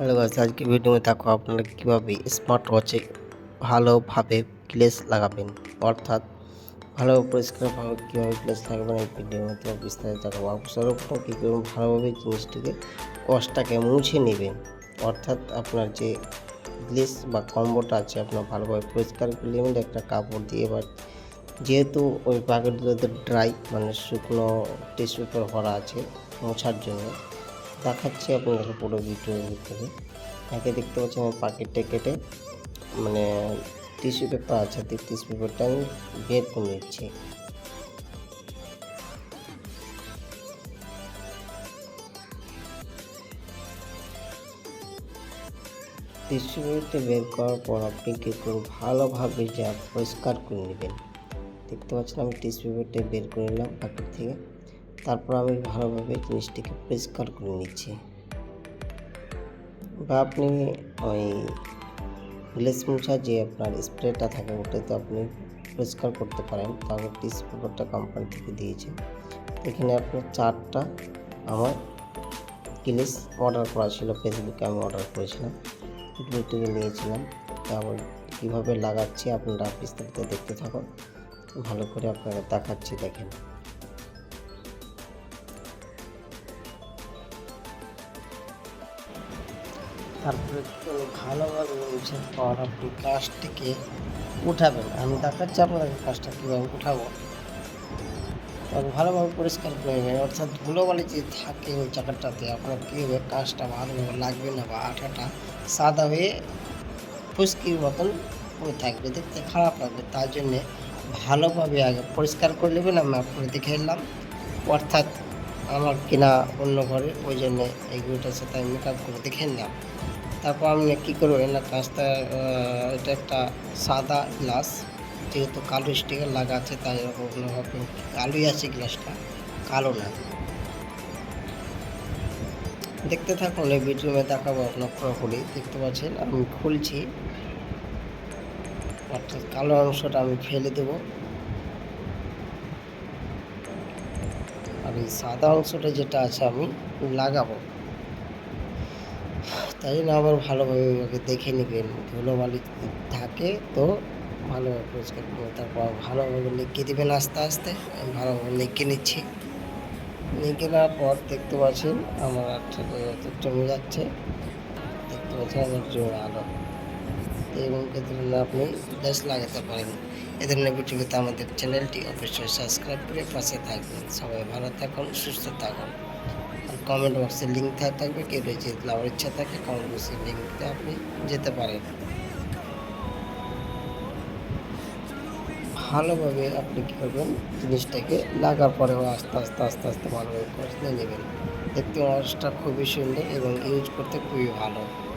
Hello guys, আজকে ভিডিওতে থাকো আপনারা কীভাবে স্মার্ট ওয়াচে ভালোভাবে গ্লেস লাগাবেন। অর্থাৎ ভালোভাবে পরিষ্কারভাবে কীভাবে গ্লেস লাগাবেন এই মধ্যে বিস্তারিত সর্বপ্রথম কী করবেন, ভালোভাবে জিনিসটিকে ওয়াশটাকে মুছে নেবেন। অর্থাৎ আপনার যে গ্লেস বা কম্বোটা আছে, আপনার ভালোভাবে পরিষ্কার করে নেবেন। একটা কাপড় দিয়ে এবার যেহেতু ওই প্যাকেটগুলোতে ড্রাই মানে শুকনো টিস্যু পেপার ভরা আছে, মোছার জন্য দেখাচ্ছি আপনাদের পুরো ভিডিওর ভিতরে। একে দেখতে পাচ্ছেন আমার প্যাকেটটা কেটে মানে টিস্যু পেপার আছে টিস্যু পেপারটা আমি বের করে নিচ্ছি। টিস্যু পেপারটা বের করার পর আপনি কী করুন ভালোভাবে যা পরিষ্কার করে নেবেন? দেখতে পাচ্ছেন আমি টিস্যু পেপারটা বের করে নিলাম প্যাকেট থেকে। তারপর আমি ভালোভাবে জিনিসটিকে পরিষ্কার করে নিচ্ছি। বা আপনি ওই গ্লেস মোছা যে আপনার স্প্রেটা থাকে ওটাতে আপনি পরিষ্কার করতে পারেন। তো আমি টিস্যু পেপারটা কোম্পানি থেকে দিয়েছে। এখানে আপনার চারটা আমার গ্লেস অর্ডার করা ছিল ফেসবুকে আমি অর্ডার করেছিলাম। থেকে নিয়েছিলাম। তারপর কীভাবে লাগাচ্ছি আপনারা বিস্তারিত দেখতে থাকুন। ভালো করে আপনারা দেখাচ্ছি, দেখেন। তারপরে একটু ভালোভাবে মুছার পর আপনি কাজটিকে উঠাবেন? আমি দেখাচ্ছি আপনাদের কাজটা কীভাবে উঠাবো। তখন ভালোভাবে পরিষ্কার করে নেবেন অর্থাৎ ধুলোবালি যে থাকে ওই জায়গাটাতে আপনার কী হবে, কাজটা ভালোভাবে লাগবে না বা আঠাটা সাদা হয়ে ফুসকির মতন হয়ে থাকবে। দেখতে খারাপ লাগবে। তার জন্যে ভালোভাবে আগে পরিষ্কার করে নেবেন। আমি আপনাকে দেখে এলাম। অর্থাৎ আমার কিনা অন্য ঘরে, ওই জন্যে এইগুলোটার সাথে আমি মেকআপ করে দেখে নিলাম। তারপর আমি কী করব না কাজটা এটা একটা সাদা গ্লাস, যেহেতু কালো স্টিকার লাগা আছে, তাই এরকম কালোই আছে গ্লাসটা, কালো না। দেখতে থাকুন, এই ভিডিওতে দেখাবো আপনার পুরোপুরি, দেখতে পাচ্ছেন? আমি খুলছি, অর্থাৎ কালো অংশটা আমি ফেলে দেবো। এই সাদা অংশটা যেটা আছে আমি লাগাবো। তাই জন্য আবার ভালোভাবে ওকে দেখে নেবেন। ধুলোবালি থাকে তো ভালোভাবে পরিষ্কার করবে তারপর ভালোভাবে লিখিয়ে দেবেন আস্তে আস্তে। আমি ভালোভাবে লিখে নিচ্ছি। লিখে নেওয়ার পর দেখতে পাচ্ছেন আমার জমে যাচ্ছে দেখতে পাচ্ছেন আমার জমে আলো। এবং ক্ষেত্রে আপনি গ্যাস লাগাতে পারেন। এ ধরনের ভিডিওতে আমাদের চ্যানেলটি অবশ্যই সাবস্ক্রাইব করে পাশে থাকবেন। সবাই ভালো থাকুন, সুস্থ থাকুন। আর কমেন্ট বক্সে লিঙ্ক থাকবে। কেউ যদি নেওয়ার ইচ্ছা থাকে কমেন্ট বক্সে লিঙ্কতে আপনি যেতে পারেন। ভালোভাবে আপনি কী করবেন, জিনিসটাকে লাগার পরেও আস্তে আস্তে আস্তে আস্তে ভালোভাবে করে নেবেন। দেখতে ওয়াশটা খুবই সুন্দর এবং ইউজ করতে খুবই ভালো।